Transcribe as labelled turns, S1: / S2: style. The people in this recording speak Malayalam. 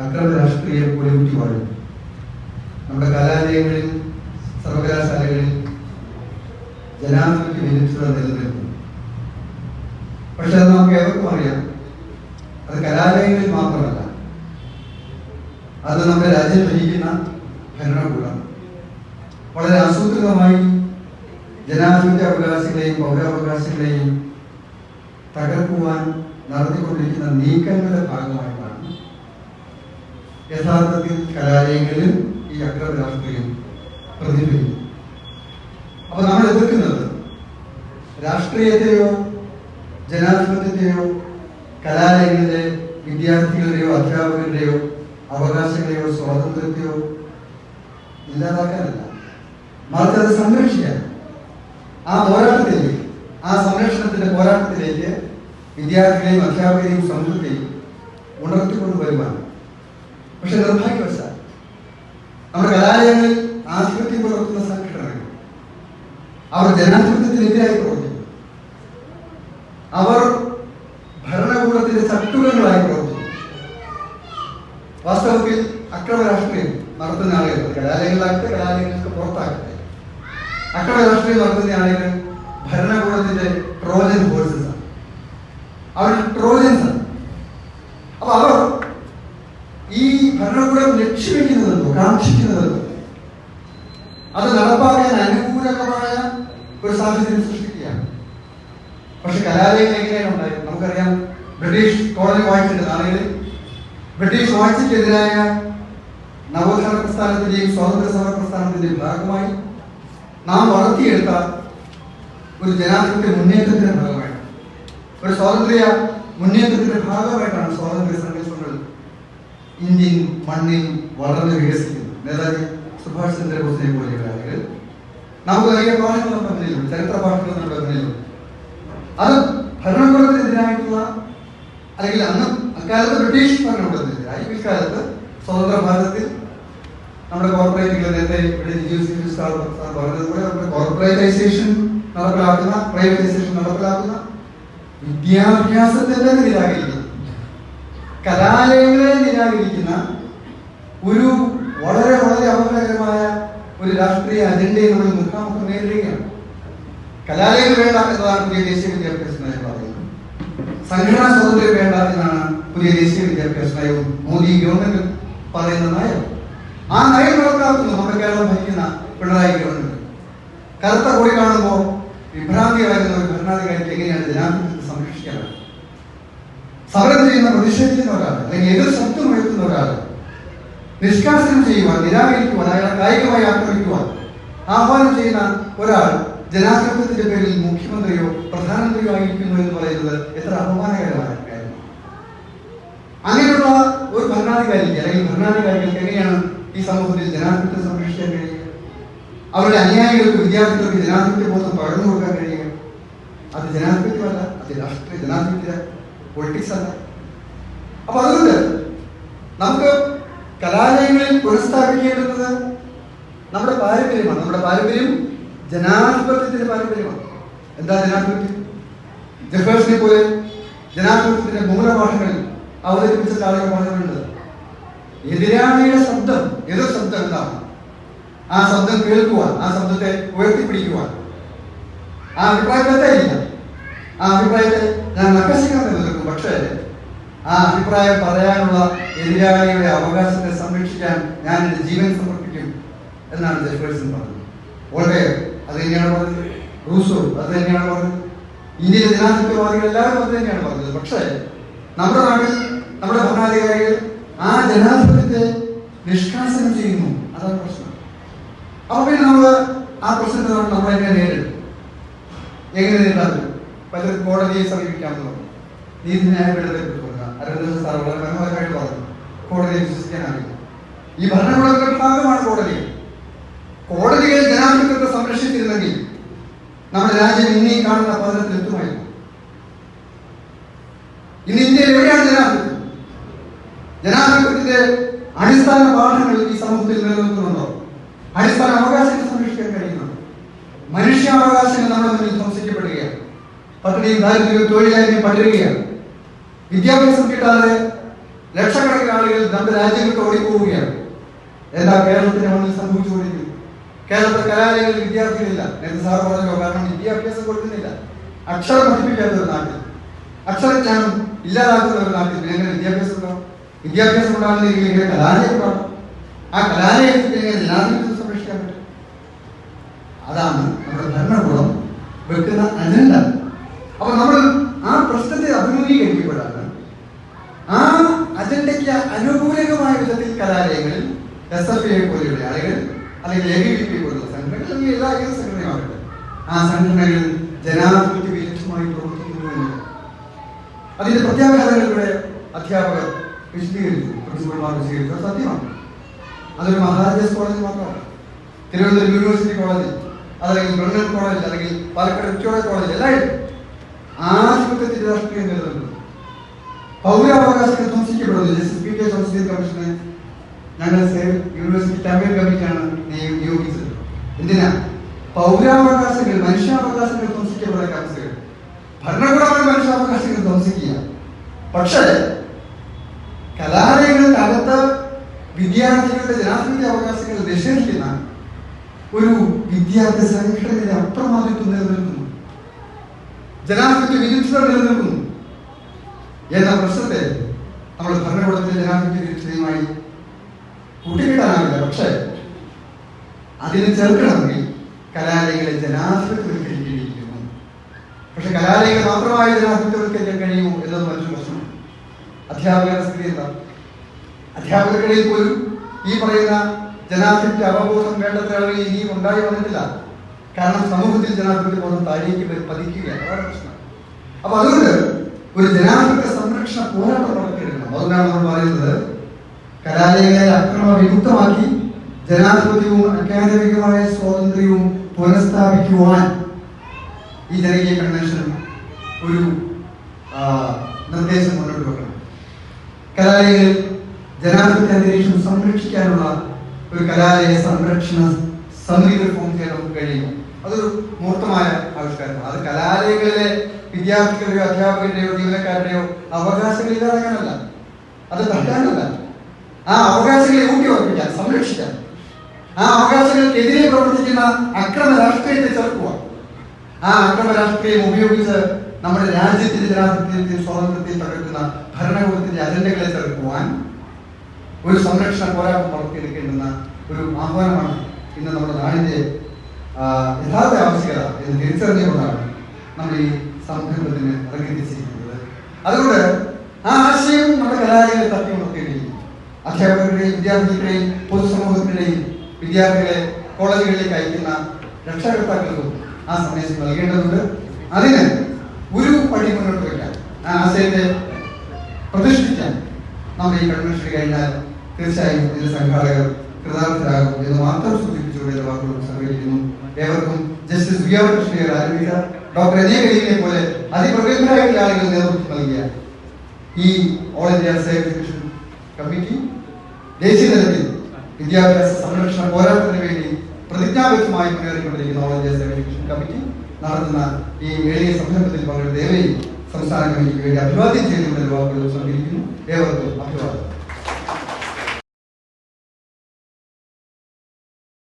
S1: അക്രമ രാഷ്ട്രീയം വാഴും നമ്മുടെ കലാലയങ്ങളിൽ സർവകലാശാലകളിൽ ജനാധിപത്യ വിരുദ്ധത നിലനിൽക്കുന്നു. പക്ഷെ അത് നമുക്ക് ഏവർക്കും അറിയാം. അത് കലാലയങ്ങളിൽ മാത്രമല്ല. അത് നമ്മുടെ രാജ്യം ഭരിക്കുന്ന ഭരണകൂടം. വളരെ ആസൂത്രിതമായി ജനാധിപത്യ അവകാശങ്ങളെയും പൗരാവകാശങ്ങളെയും തകർക്കുവാൻ നടത്തിക്കൊണ്ടിരിക്കുന്ന നീക്കങ്ങളുടെ ഭാഗമായിട്ടാണ് യഥാർത്ഥത്തിൽ കലാലയങ്ങളിൽ ഈ അഗ്രരാഷ്ട്രീയം പ്രതിഫലിക്കും അപ്പൊ നമ്മൾ എതിർക്കുന്നത് രാഷ്ട്രീയത്തെയോ ജനാധിപത്യത്തെയോ കലാലയങ്ങളിലെ വിദ്യാർത്ഥികളുടെയോ അധ്യാപകരുടെയോ അവകാശങ്ങളെയോ സ്വാതന്ത്ര്യത്തെയോ ഇല്ലാതാക്കാനല്ല. മറിച്ച് അത് സംരക്ഷിക്കാൻ. ആ പോരാട്ടത്തിലേക്ക് ആ സംരക്ഷണത്തിന്റെ പോരാട്ടത്തിലേക്ക് വിദ്യാർത്ഥികളെയും അധ്യാപകരെയും സമൂഹത്തെയും ഉണർത്തിക്കൊണ്ടുവരുവാൻ പക്ഷെ നിർഭാഗ്യവശാൽ നമ്മുടെ കലാലയങ്ങളിൽ ആധിപത്യം പുലർത്തുന്ന സംഘടനകൾ അവർ ജനാധിപത്യത്തിനെതിരായി പ്രവർത്തിക്കുന്നു. അവർ ഭരണകൂടത്തിന്റെ ചട്ടുകങ്ങളായി പ്രവർത്തിക്കുന്നു. വാസ്തവത്തിൽ അക്രമ രാഷ്ട്രീയം നടത്തുന്ന ആളുകൾ കലാലയങ്ങളിലാകട്ടെ കലാലയങ്ങൾക്ക് പുറത്താകട്ടെ അക്രമ രാഷ്ട്രീയം നടത്തുന്ന ആളുകൾ ഭരണകൂടത്തിന്റെ ട്രോജൻ ഫോഴ്സസ് ആണ് അവർ ട്രോജൻസ് ആണ് അപ്പൊ അവർ ഈ ഭരണകൂടം ലക്ഷ്യവെക്കുന്നതെന്തോ കാക്ഷിക്കുന്നതെന്തോ അത് നടപ്പാക്കാൻ അനുകൂലമായ ഒരു സാഹചര്യം സൃഷ്ടിക്കുകയാണ് കലാലയങ്ങൾ എങ്ങനെയാണ് ഉണ്ടായത് നമുക്കറിയാം ബ്രിട്ടീഷ് കോളനി വാഴ്ചയുണ്ട് നാളുകളിൽ ബ്രിട്ടീഷ് വാഴ്ചയ്ക്കെതിരായ നവോത്ഥാന പ്രസ്ഥാനത്തിന്റെയും സ്വാതന്ത്ര്യ സമര പ്രസ്ഥാനത്തിന്റെയും ഭാഗമായി നാം വളർത്തിയെടുത്ത ഒരു ജനാധിപത്യ മുന്നേറ്റത്തിന്റെ ഭാഗമായിട്ട് ഒരു സ്വാതന്ത്ര്യ മുന്നേറ്റത്തിന്റെ ഭാഗമായിട്ടാണ് സ്വാതന്ത്ര്യ സംഘർഷങ്ങൾ ഇന്ത്യൻ മണ്ണിൽ വളർന്ന് വികസിക്കുന്നത്. നേതാജി സുഭാഷ് ചന്ദ്രബോസിനെ പോലെയുള്ള ആളുകൾ. നമുക്ക് നൽകിയ പാഠങ്ങൾ നമ്മുടെ ചരിത്ര പാഠങ്ങൾ അത് ഭരണകൂടത്തിനെതിരായിട്ടുള്ള അല്ലെങ്കിൽ അന്ന് അക്കാലത്ത് ബ്രിട്ടീഷ് ഭരണകൂടത്തിനെതിരായി. പിൽക്കാലത്ത് സ്വതന്ത്ര ഭാരതത്തിൽ നമ്മുടെ കോർപ്പറേറ്റുകൾ നമ്മുടെ നടപ്പിലാക്കുന്ന പ്രൈവറ്റൈസേഷൻ നടപ്പിലാക്കുന്ന വിദ്യാഭ്യാസത്തെ തന്നെ നിരാകരിക്കുന്ന കലാലയങ്ങളെ നിരാകരിക്കുന്ന ഒരു വളരെ വളരെ അപകടകരമായ ഒരു രാഷ്ട്രീയ അജണ്ടയെ നമ്മൾ മുഖാമുഖം നേരിടുകയാണ്. കലാലയങ്ങൾ വേണ്ട എന്നതാണ് പുതിയ ദേശീയ വിദ്യാഭ്യാസ നയം പറയുന്നത്. സംഘടനാ സ്വാതന്ത്ര്യം വേണ്ട എന്നാണ് പുതിയ ദേശീയ വിദ്യാഭ്യാസ നയവും മോദി ഗവൺമെന്റ് പറയുന്ന നയം. ആ നയം നടപ്പാക്കുന്നു നമ്മുടെ കേരളം ഭരിക്കുന്ന പിണറായി ഗവൺമെന്റ്. കറുത്ത കൊടി കാണുമ്പോൾ വിഭ്രാന്തിയാകുന്ന ഒരു ഭരണാധികാരിക്ക് എങ്ങനെയാണ് ജനാധിപത്യത്തെ സംരക്ഷിക്കാറ്? സമരം ചെയ്യുന്ന പ്രതിഷേധിക്കുന്ന ഒരാൾ അല്ലെങ്കിൽ എതിർ ശബ്ദം ഉയർത്തുന്ന ഒരാൾ നിഷ്കാസനം ചെയ്യുവാൻ നിരാകരിക്കുവാൻ അയാളെ കായികമായി ആക്രമിക്കുവാൻ ആഹ്വാനം ചെയ്യുന്ന ഒരാൾ ജനാധിപത്യത്തിന്റെ പേരിൽ മുഖ്യമന്ത്രിയോ പ്രധാനമന്ത്രിയോ ആയിരിക്കുന്നു എന്ന് പറയുന്നത് എത്ര അപമാനകരമായ കാര്യമാണ് അങ്ങനെയുള്ള ഒരു ഭരണാധികാരിക്ക് അല്ലെങ്കിൽ ഭരണാധികാരികൾക്ക് എങ്ങനെയാണ് ഈ സമൂഹത്തിൽ ജനാധിപത്യം സംരക്ഷിക്കാൻ കഴിയുക? അവരുടെ അനുയായികൾക്ക് വിദ്യാർത്ഥികൾക്ക് ജനാധിപത്യ ബോധം പകർന്നു കൊടുക്കാൻ കഴിയുക? അത് ജനാധിപത്യമല്ല അത് രാഷ്ട്രീയ ജനാധിപത്യ പൊളിറ്റിക്സ് അല്ല. അപ്പൊ അതുകൊണ്ട് നമുക്ക് കലാലയങ്ങളിൽ പുനഃസ്ഥാപിക്കേണ്ടുന്നത് നമ്മുടെ പാരമ്പര്യമാണ്. നമ്മുടെ പാരമ്പര്യം ജനാധിപത്യത്തിന്റെ പാരമ്പര്യമാണ്. എന്താ ജനാധിപത്യം? ജഫേഴ്സിനെ പോലെ ജനാധിപത്യത്തിന്റെ മൂലപാഠങ്ങളിൽ അവതരിപ്പിച്ച ആളുകൾ പറഞ്ഞിട്ടുണ്ട് എതിരാളിയുടെ ശബ്ദം എതിർ ശബ്ദം എന്താണ്? ആ ശബ്ദം കേൾക്കുവാൻ ആ ശബ്ദത്തെ ഉയർത്തിപ്പിടിക്കുവാൻ. ആ അഭിപ്രായത്തെ ഇല്ല ആ അഭിപ്രായത്തെ ഞാൻ ആകർഷിക്കാൻ നിലനിൽക്കും പക്ഷേ ആ അഭിപ്രായം പറയാനുള്ള എതിരാളിയുടെ അവകാശത്തെ സംരക്ഷിക്കാൻ ഞാൻ എന്റെ ജീവൻ സമർപ്പിക്കും എന്നാണ് ജസ്പേഴ്സൺ പറഞ്ഞത്. ഓൾഡേ അത് തന്നെയാണ് പറഞ്ഞത്. റൂസോ അത് തന്നെയാണ് പറഞ്ഞത്. ഇന്ത്യയിലെ ജനാധിപത്യവാദികൾ എല്ലാവരും അത് തന്നെയാണ് പറഞ്ഞത്. പക്ഷേ നമ്മുടെ നാട്ടിൽ നമ്മുടെ ഭരണാധികാരികൾ ആ ജനാധിപത്യത്തെ നിഷ്കാസനം ചെയ്യുന്നു. അതാണ് പ്രശ്നം. അപ്പൊ പിന്നെ നമ്മൾ ആ പ്രശ്നത്തെ നമ്മൾ എങ്ങനെ നേരിടും? എങ്ങനെ നേരിടാതെ പല പലരും കോടതിയെ സമീപിക്കാമെന്ന് പറഞ്ഞു. നീതിന്യായ പീഠത്തെ കുറിച്ച് പറഞ്ഞു അരവിന്ദ് സാർ വളരെ മനോഹരമായിട്ട് പറഞ്ഞു. കോടതിയെ വിശ്വസിക്കാനാവില്ല ഈ ഭരണകൂടങ്ങളുടെ ഭാഗമാണ് കോടതി. കോടതികൾ ജനാധിപത്യത്തെ സംരക്ഷിച്ചിരുന്നെങ്കിൽ നമ്മുടെ രാജ്യം ഇന്നീ കാണുന്ന പതനത്തിൽ എത്തുമായിരുന്നു. ഇന്ന് ഇന്ത്യയിൽ എവിടെയാണ് ജനാധിപത്യം? ജനാധിപത്യത്തിന്റെ അടിസ്ഥാന പാഠങ്ങൾ ഈ സമൂഹത്തിൽ നിലനിൽക്കുന്നുണ്ടോ? അടിസ്ഥാന അവകാശങ്ങൾ സംരക്ഷിക്കാൻ കഴിയുന്നുണ്ടോ? മനുഷ്യാവകാശങ്ങൾ നമ്മുടെ മുന്നിൽ ധ്വംസിക്കപ്പെടുകയാണ്. പട്ടിണിയും ദാരിദ്ര്യവും തൊഴിലായ്മയും പടരുകയാണ്. വിദ്യാഭ്യാസം കിട്ടാതെ ലക്ഷക്കണക്കിന് ആളുകൾ നമ്മുടെ രാജ്യങ്ങൾക്ക് ഓടിപ്പോവുകയാണ്. എന്താ കേരളത്തിന്റെ മുന്നിൽ സംഭവിച്ചുകൊണ്ടിരിക്കുന്നത്? കേരളത്തിലെ കലാലയങ്ങളിൽ വിദ്യാർത്ഥികളില്ല. നേരത്തെ സാർ പറഞ്ഞല്ലോ കാരണം വിദ്യാഭ്യാസം കൊടുക്കുന്നില്ല. അക്ഷരം പഠിപ്പിക്കാത്ത ഒരു നാട്ടിൽ. അക്ഷരജ്ഞാനം ഇല്ലാതാക്കുന്ന ഒരു നാട്ടിൽ പിന്നെ എങ്ങനെ വിദ്യാഭ്യാസം ഉണ്ടാവും? വിദ്യാഭ്യാസം ഉണ്ടാകുന്നെങ്കിൽ എങ്ങനെ കലാലയം ഉണ്ടാവും ആ കലാലയത്തിൽ എങ്ങനെ ജനാധിപത്യം സംരക്ഷിക്കാൻ പറ്റും? അതാണ് നമ്മുടെ ഭരണകൂടം വെക്കുന്ന അജണ്ട. അപ്പൊ നമ്മൾ ആ പ്രശ്നത്തെ അഭിമുഖീകരിക്കപ്പെടാണ് ആ അജണ്ടയ്ക്ക് അനുകൂലമായ വിധത്തിൽ കലാലയങ്ങളിൽ എസ് എഫ് ഐ പോലെയുള്ള ആളുകൾ അല്ലെങ്കിൽ എ ബി പി സംഘടനകൾ എല്ലാ ആ സംഘടനകൾ ജനാധിപത്യ വിരുദ്ധമായി പ്രവർത്തിക്കുന്നു അതിന്റെ പ്രത്യാഘാതങ്ങളിലൂടെ അധ്യാപകർ വിശദീകരിച്ചു. പ്രിൻസിപ്പൽമാർ വിശദീകരിച്ചു സത്യമാണ്. അതൊരു മഹാരാജാസ് കോളേജ് മാത്രമാണ് തിരുവനന്തപുരം യൂണിവേഴ്സിറ്റി കോളേജ് അതല്ലെങ്കിൽ ബ്രണ്ണൻ കോളേജ് അല്ലെങ്കിൽ പാലക്കാട് ഉച്ചോള കോളേജ് എല്ലായിടും ആധിപത്യത്തിന്റെ രാഷ്ട്രീയം നിലനിൽക്കുന്നു. പൗരാവകാശങ്ങൾ ജസ്റ്റിസ് പി കെ സംസ്കൃതി കമ്മീഷന് ഞങ്ങൾ യൂണിവേഴ്സിറ്റി ചാമ്പ്യൻ കമ്മിറ്റിയാണ് എന്തിനാ? പൗരാവകാശങ്ങൾ മനുഷ്യാവകാശങ്ങൾ ധ്വംസിക്കപ്പെടുന്ന കൗൺസിലുകൾ ഭരണകൂടമാണ് മനുഷ്യാവകാശങ്ങൾ ധ്വംസിക്കുക. പക്ഷേ കലാലയങ്ങൾക്കകത്ത് വിദ്യാർത്ഥികളുടെ ജനാധിപത്യ അവകാശങ്ങൾ നിഷേധിക്കുന്ന ഒരു വിദ്യാർത്ഥി സംഘടനയുടെ അപ്രമാദിത്വം നിലനിൽക്കുന്നു. ജനാധിപത്യ വിരുദ്ധത നിലനിൽക്കുന്നു. എന്ന പ്രശ്നത്തെ നമ്മൾ ഭരണകൂടത്തിന്റെ ജനാധിപത്യ വിരുദ്ധതയുമായി കൂട്ടിക്കിട്ടാനാവില്ല. പക്ഷേ അതിനെ ചെറുക്കണമെങ്കിൽ കലാലയങ്ങളെ ജനാധിപത്യവൽക്കരിക്കേണ്ടിയിരിക്കുന്നു പക്ഷെ കലാലയങ്ങൾ മാത്രമായി ജനാധിപത്യവൽക്കരിക്കാൻ കഴിയുമോ എന്നത് മറ്റൊരു പ്രശ്നം അധ്യാപകരുടെ സ്ഥിതി എന്താ? അധ്യാപകർക്കിടയിൽ പോലും ഈ പറയുന്ന ജനാധിപത്യ അവബോധം വേണ്ടത്ര അളവിൽ ഇനിയും ഉണ്ടായി വന്നിട്ടില്ല. കാരണം സമൂഹത്തിൽ ജനാധിപത്യ ബോധം താഴേക്ക് പതിക്കുകയാണ്. അതാണ് പ്രശ്നം. അപ്പൊ അതുകൊണ്ട് ഒരു ജനാധിപത്യ സംരക്ഷണ പോരാട്ടം നടത്തിയെടുക്കണം അതുകൊണ്ടാണ് നമ്മൾ പറയുന്നത് കലാലയങ്ങളെ അക്രമ വിമുക്തമാക്കി ജനാധിപത്യവും അക്കാദമികമായ സ്വാതന്ത്ര്യവും പുനഃസ്ഥാപിക്കുവാൻ ഈ ജനകീയ കൺവെൻഷൻ ഒരു നിർദ്ദേശം മുന്നോട്ട് വെക്കണം. കലാലയങ്ങളിൽ ജനാധിപത്യ അന്തരീക്ഷം സംരക്ഷിക്കാനുള്ള ഒരു കലാലയ സംരക്ഷണ സമിതികൾ ഫോം ചെയ്യാൻ നമുക്ക് കഴിയുന്നു. അതൊരു മൂർത്തമായ ആവിഷ്കാരമാണ്. അത് കലാലയങ്ങളിലെ വിദ്യാർത്ഥികളുടെയോ അധ്യാപകരുടെയോ ജീവനക്കാരുടെയോ അവകാശങ്ങൾ ഇല്ലാതാക്കാനല്ല. അത് തട്ടാനല്ല ആ അവകാശങ്ങളെ ഊട്ടി ഉറപ്പിക്കാൻ സംരക്ഷിക്കാൻ. ആ അവകാശങ്ങൾക്കെതിരെ പ്രവർത്തിക്കുന്ന അക്രമ രാഷ്ട്രീയത്തെ ചെറുക്കുക. ആ അക്രമ രാഷ്ട്രീയം ഉപയോഗിച്ച് നമ്മുടെ രാജ്യത്തിന്റെ ജനാധിപത്യത്തെയും സ്വാതന്ത്ര്യത്തെയും തകർക്കുന്ന ഭരണകൂടത്തിന്റെ അജണ്ടകളെ ചെറുക്കുവാൻ ഒരു സംരക്ഷണ പോരാട്ടം വളർത്തിയെടുക്കേണ്ടുന്ന ഒരു ആഹ്വാനമാണ് ഇന്ന് നമ്മുടെ നാടിന്റെ യഥാർത്ഥ ആവശ്യകത എന്ന് തിരിച്ചറിഞ്ഞുകൊണ്ടാണ് നമ്മൾ ഈ സംരംഭത്തിന് ഇറങ്ങിത്തിരിച്ചിരിക്കുന്നത്. അതുകൊണ്ട് ആ ആശയം നമ്മുടെ കലാലയങ്ങളെ തട്ടി ഉണർത്തുകയും അധ്യാപകരുടെയും വിദ്യാർത്ഥികളുടെയും പൊതുസമൂഹത്തിന്റെയും വിദ്യാർത്ഥികളെ കോളേജുകളിലേക്ക് അയക്കുന്ന രക്ഷകർത്താക്കൾക്കും ആ സന്ദേശം നൽകേണ്ടതുണ്ട്. അതിന് ഒരു പടി മുന്നോട്ട് വയ്ക്കാൻ ആ ആശയത്തെ പ്രതിഷ്ഠിക്കാൻ നമ്മൾ ഈ കൺവെൻഷൻ കഴിഞ്ഞാൽ തീർച്ചയായും ഇതിന്റെ സംഘാടകർ കൃതാർത്ഥരാകും എന്ന് മാത്രം സൂചിപ്പിച്ചുകൊണ്ട് എന്റെ വാക്കുകൾ സംഗ്രഹിക്കുന്നു ഏവർക്കും ജസ്റ്റിസ് വി ആർ കൃഷ്ണയെ ആരംഭിച്ച ഡോക്ടർ അജയ് കരീമിനെ പോലെ അതിപ്രഗത്ഭരായിട്ടുള്ള ആളുകൾ നേതൃത്വം നൽകിയ ഈ ഓൾ ഇന്ത്യ സേവ് കമ്മിറ്റി ദേശീയ തലത്തിൽ വിദ്യാഭ്യാസ സംരക്ഷണ പോരാട്ടത്തിന് വേണ്ടി പ്രതിജ്ഞാബദ്ധമായി മുന്നേറിക്കൊണ്ടിരിക്കുന്ന ഓൾ ഇന്ത്യ എഡ്യൂക്കേഷൻ കമ്മിറ്റി നടത്തുന്ന ഈ എളിയ സംരംഭത്തിൽ പങ്കെടുത്ത ഏവരെയും സംസ്ഥാന കമ്മിറ്റിക്ക് വേണ്ടി അഭിവാദ്യം ചെയ്തുകൊണ്ട് വാക്കുകൾ സംഗ്രഹിക്കുന്നു ഏവർക്കും അഭിവാദം